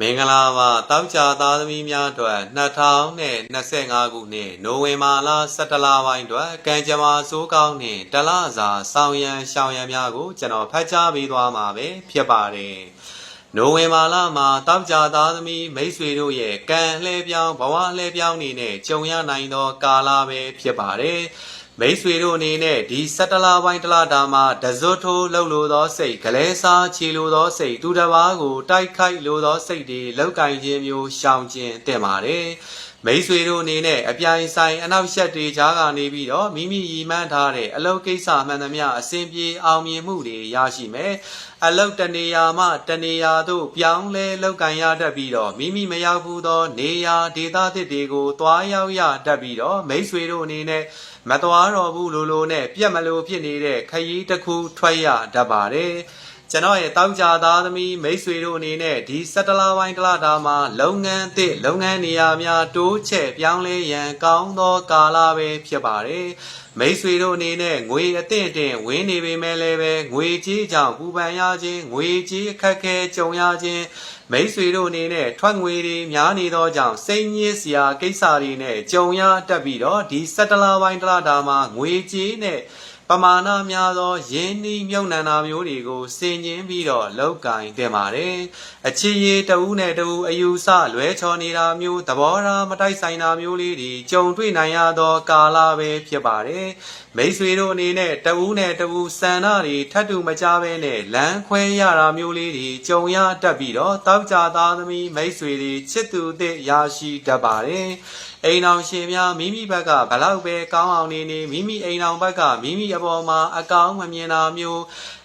မင်္ဂလာပါတောက်ကြသားသမီးများအတွက်2025ခုနှစ်နိုဝင်ဘာလ17လပိုင်းအတွက်ကံကြမ္မာစိုးကောင်းနှင့်တလစာဆောင်ရန်ရှောင်ရန်များကိုကျွန်တော်ဖတ်ကြားပေးသွားမှာပဲဖြစ်ပါတယ်နိုဝင်ဘာလမှာတောက်ကြသားသမီးမိတ်ဆွေတို့ရဲ့ကံလှည့်ပြောင်းဘဝလှည့်ပြောင်းနေနဲ့ကြုံရနိုင်သောကာလပဲဖြစ်ပါတယ် မိတ်ဆွေတို့အနေနဲ့ဒီ17လပိုင်းတလတာမှာဒဇွတ်ထိုးလှုပ်လို့သောစိတ်ဂလဲစားချီလိုသောစိတ်သူတစ်ပါးကိုတိုက်ခိုက်လိုသောစိတ်တွေလောက်ကင်ခြင်းမျိုးရှောင်ကျဉ်တင်ပါတယ် မိတ်ဆွေတို့အနေနဲ့အပြိုင်ဆိုင်အနောက်ရှက်တွေကြားကနေပြီးတော့မိမိရည်မှန်းထားတဲ့အလုပ်ကိစ္စမှန်သမျှအစဉ်ပြေအောင်မြင်မှုတွေရရှိမယ်အလုပ်တနေရာမှတနေရာသို့ပြောင်းလဲလောက်ကင်ရတတ်ပြီးတော့မိမိမရောက်ဘူးသော နေရာဒေသသစ်တွေကိုတွားရောက်ရတတ်ပြီးတော့မိတ်ဆွေတို့အနေနဲ့မတော်တော်ဘူးလိုလိုနဲ့ပြက်မလို့ဖြစ်နေတဲ့ခရီးတစ်ခုထွက်ရတတ်ပါတယ် ကျွန်တော်ရဲ့တောက်ကြသားသမီးမိတ်ဆွေတို့အနေနဲ့ဒီ17လပိုင်းတလတာမှာလုပ်ငန်းသစ်လုပ်ငန်းနေရာများတိုးချဲ့ပြောင်းလဲရန်ကောင်းသောကာလပဲဖြစ်ပါတယ်မိတ်ဆွေတို့အနေနဲ့ငွေအသင့်အတင်ဝင်းနေပေမဲ့လည်းပဲငွေကြီးကြောင့်ပူပန်ရခြင်းငွေကြီးအခက်ခဲကြုံရခြင်းမိတ်ဆွေတို့အနေနဲ့ထွက်ငွေတွေများနေသောကြောင့်စိတ်ညစ်စရာကိစ္စတွေနဲ့ကြုံရတတ်ပြီးတော့ဒီ17လပိုင်းတလတာမှာငွေကြီးနဲ့ပ မာဏများသောယင်းနှီးမြုံနှံတာမျိုးတွေကိုစင်ကျင်ပြီးတော့လောက်ကင်တင်ပါတယ်။အချီရီတဦးနဲ့တဦးအယူဆလွဲချော်နေတာမျိုးသဘောထားမတိုက်ဆိုင်တာမျိုးလေးတွေကြုံတွေ့နိုင်ရသောကာလပဲဖြစ်ပါတယ်။မိတ်ဆွေတို့အနေနဲ့တဦးနဲ့တဦးစံနာတွေထပ်တူမကြဘဲနဲ့လမ်းခွဲရတာမျိုးလေးတွေကြုံရတတ်ပြီးတော့တောက်ကြသားသမီးမိတ်ဆွေတွေချစ်သူသစ်ရရှိတတ်ပါတယ်။ အိမ်အောင်ရှင်များမိမိဘက်ကဘလောက်ပဲကောင်းအောင်နေနေမိမိအိမ်အောင်ဘက်ကမိမိအပေါ်မှာအကောင်းမမြင်တာမျိုး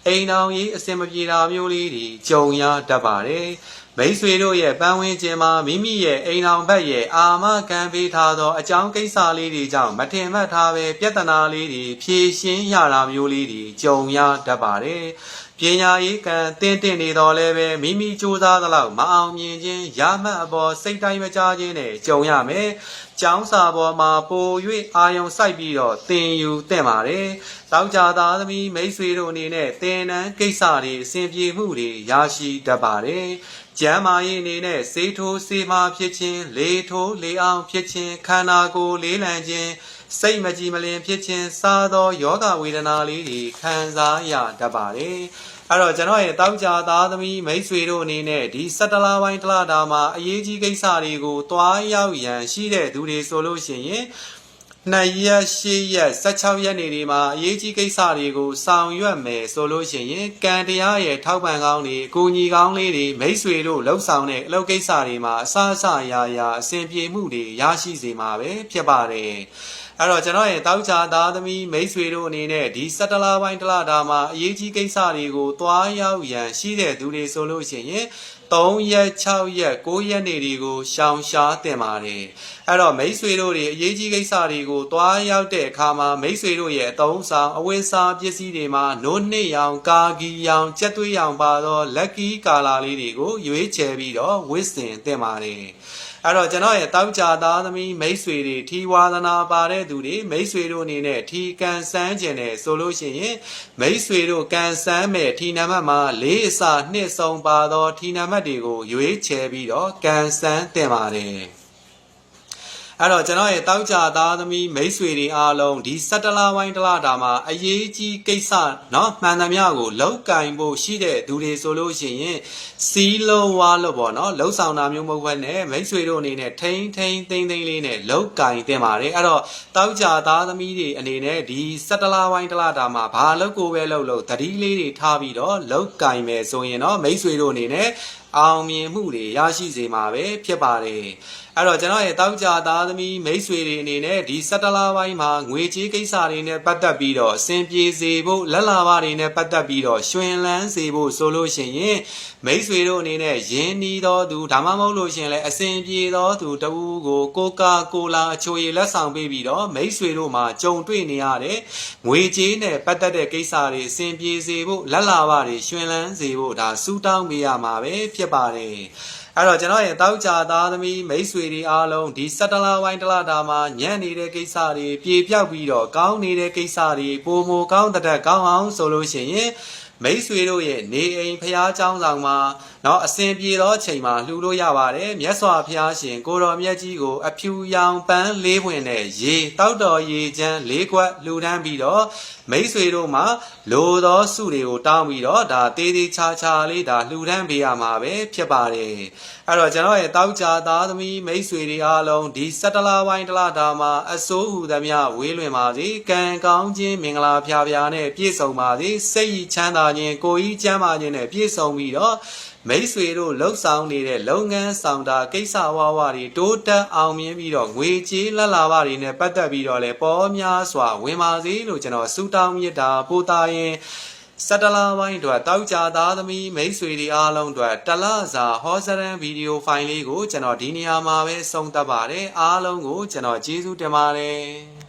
အိမ်အောင်ရေးအစင်မပြေတာမျိုးလေးတွေကြုံရတတ်ပါတယ်မိတ်ဆွေတို့ရဲ့ပန်းဝင်းခြင်းမှာမိမိရဲ့အိမ်အောင်ဘက်ရဲ့အာမခံပေးထားသောအကြောင်းကိစ္စလေးတွေကြောင့်မထင်မှတ်ထားပဲပြဿနာလေးတွေဖြေရှင်းရတာမျိုးလေးတွေကြုံရတတ်ပါတယ် ပညာရေးကံတင်းတင်းနေတော်လဲပဲမိမိစူးစမ်းသလောက်မအောင်မြင်ခြင်းရမှတ်အပေါ်စိတ်တိုင်းမကြခြင်းနဲ့ကြုံရမယ်။ကျောင်းစာပေါ်မှာပို၍အာယုံစိုက်ပြီးတော့သင်ယူသင့်ပါတယ်။တောက်ကြသားသမီးမိတ်ဆွေတို့အနေနဲ့သင်တန်းကိစ္စတွေအစဉ်ပြေမှုတွေရရှိတတ်ပါတယ်။ကျမ်းမာရေးအနေနဲ့စေထိုးစေမာဖြစ်ခြင်းလေထိုးလေအောင်ဖြစ်ခြင်းခန္ဓာကိုယ်လေးလံခြင်း စိတ်မကြည်မလင်ဖြစ်ခြင်းစားသောယောဂဝေဒနာလေးတွေခံစားရတတ်ပါတယ်။အဲ့တော့ကျွန်တော်ရဲ့တောက်ကြသားသမီးမိတ်ဆွေတို့အနေနဲ့ဒီ17လပိုင်းတလတာမှာအရေးကြီးကိစ္စတွေကိုတွားရောက်ရန်ရှိတဲ့သူတွေဆိုလို့ရှိရင်နှစ်ရက်ရှစ်ရက်16ရက်နေဒီမှာအရေးကြီးကိစ္စတွေကိုဆောင်ရွက်မယ်ဆိုလို့ရှိရင်ကံတရားရဲ့ထောက်ပံ့ကောင်းတွေအကူအညီကောင်းလေးတွေမိတ်ဆွေတို့လှုပ်ဆောင်တဲ့အလုပ်ကိစ္စတွေမှာအဆအဆရာရာအစဉ်ပြေမှုတွေရရှိစေမှာပဲဖြစ်ပါတယ် အဲ့တော့ကျွန်တော်ရဲ့တောက်ချာသားသမီးမိတ်ဆွေတို့အနေနဲ့ဒီ17လပိုင်းတလတာမှာအရေးကြီးကိစ္စတွေကိုတွားရောက်ရန်ရှိတဲ့သူတွေဆိုလို့ရှိရင်3ရက်6ရက်9ရက်နေတွေကိုရှောင်ရှားတင်ပါတယ်အဲ့တော့မိတ်ဆွေတို့တွေအရေးကြီးကိစ္စတွေကိုတွားရောက်တဲ့အခါမှာမိတ်ဆွေတို့ရဲ့အသုံးဆောင်အဝတ်စားပစ္စည်းတွေမှာနိုးနှစ်ရောင်ကာဂီရောင်ကြက်သွေးရောင်ပါသောလက်ကီကာလာလေးတွေကိုရွေးချယ်ပြီးတော့ဝစ်စင်တင်ပါတယ် အဲ့တော့ကျွန်တော်ရဲ့တောက်ကြသားသမီးမိတ်ဆွေတွေထီဝါသနာပါတဲ့သူတွေမိတ်ဆွေတို့အနေနဲ့ထီကန်ဆန်းကျင်တယ်ဆိုလို့ရှိရင်မိတ်ဆွေတို့ကန်ဆန်းမဲ့ထီနံပါတ်မှာလေးအစာနှစ်ဆုံးပါသောထီနံပါတ်တွေကိုရွေးချယ်ပြီးတော့ကန်ဆန်းတင်ပါတယ် အဲ့တော့ကျွန်တော်ရဲ့တောက်ကြသားသမီးမိတ်ဆွေတွေအားလုံးဒီ17လပိုင်းတလတာမှာအရေးကြီးကိစ္စเนาะမှန်သမျှကိုလောက်ကင်ဖို့ရှိတဲ့သူတွေဆိုလို့ရှိရင်စီးလုံးဝါလို့ပေါ့เนาะလှုပ်ဆောင်တာမျိုးမဟုတ်ဘဲနဲ့မိတ်ဆွေတို့အနေနဲ့ထိန်းထိန်းသိမ်းသိမ်းလေးနဲ့လောက်ကင်တင်ပါတယ်အဲ့တော့တောက်ကြသားသမီးတွေအနေနဲ့ဒီ17လပိုင်းတလတာမှာဘာလောက်ကိုပဲလှုပ်လို့သတိလေးတွေထားပြီးတော့လောက်ကင်မယ်ဆိုရင်เนาะမိတ်ဆွေတို့အနေနဲ့ အောင်မြင်မှုတွေရရှိစေမှာပဲဖြစ်ပါတယ်အဲ့တော့ကျွန်တော်ရဲ့တောက်ကြသားသမီးမိတ်ဆွေတွေအနေနဲ့ဒီ17လပိုင်းမှာငွေကြေးကိစ္စတွေနဲ့ပတ်သက်ပြီးတော့အဆင်ပြေစေဖို့လက်လာပါတွေနဲ့ပတ်သက်ပြီးတော့ရှင်လန်းစေဖို့ဆိုလို့ရှိရင်မိတ်ဆွေတို့အနေနဲ့ယင်းနီးသောသူဒါမှမဟုတ်လို့ရှိရင်လည်းအဆင်ပြေသောသူတဦးကိုကိုကာကိုလာအချိုရည်လက်ဆောင်ပေးပြီးတော့မိတ်ဆွေတို့မှာကြုံတွေ့နေရတဲ့ငွေကြေးနဲ့ပတ်သက်တဲ့ကိစ္စတွေအဆင်ပြေစေဖို့လက်လာပါတွေရှင်လန်းစေဖို့ဒါစူးတောင်းပေးရမှာပဲဖြစ်ပါတယ်အဲ့တော့ကျွန်တော်ရဲ့တောက်ကြသားသမီးမိတ်ဆွေတွေအားလုံးဒီ17လပိုင်းတလတာမှာညံ့နေတဲ့ကိစ္စတွေပြေပြောက်ပြီးတော့ကောင်းနေတဲ့ကိစ္စတွေပုံမကောင်းတဲ့ကောင်းအောင်ဆိုလို့ရှိရင်မိတ်ဆွေတို့ရဲ့နေအိမ်ဖျားเจ้าဆောင်မှာ နော်အစဉ်ပြေသောအချိန်မှာလှူလို့ရပါတယ်မြတ်စွာဘုရားရှင် ကိုတော်မြတ်ကြီးကို အဖြူရောင်ပန်းလေးပွင့်နဲ့ရေတောက်တော်ရေချမ်းလေးခွက်လှူဒန်းပြီးတော့မိတ်ဆွေတို့မှာလိုသောစုတွေကိုတောင်းပြီးတော့ဒါတေးသေးချာချာလေးဒါလှူဒန်းပေးရမှာပဲဖြစ်ပါတယ်အဲ့တော့ကျွန်တော်ရဲ့တောက်ကြသားသမီးမိတ်ဆွေတွေအားလုံးဒီစက်တလာဝိုင်းတလာတာမှာအစိုးဟူသမျှဝေးလွင်ပါစေကံကောင်းခြင်းမင်္ဂလာဖျားဖျားနဲ့ပြည့်စုံပါစေစိတ်ဤချမ်းသာခြင်းကိုယ်ဤကျမ်းမာခြင်းနဲ့ပြည့်စုံပြီးတော့ မိတ်ဆွေတို့လှုပ်ဆောင်နေတဲ့လုပ်ငန်းဆောင်တာကိစ္စဝါဝါတွေတိုးတက်အောင်မြင်ပြီးတော့ငွေကြေးလက်လာပါတွေနဲ့ပတ်သက်ပြီးတော့လဲပေါ်များစွာဝင်ပါစေလို့ကျွန်တော်ဆုတောင်းမြတ်တာပို့တာရင်စတလာပိုင်းအတွက်တောက်ကြသားသမီးမိတ်ဆွေတွေအားလုံးအတွက်တလစာဟောစရန်ဗီဒီယိုဖိုင်လေးကိုကျွန်တော်ဒီနေရာမှာပဲ送သတ်ပါတယ်အားလုံးကိုကျွန်တော်ကျေးဇူးတင်ပါတယ်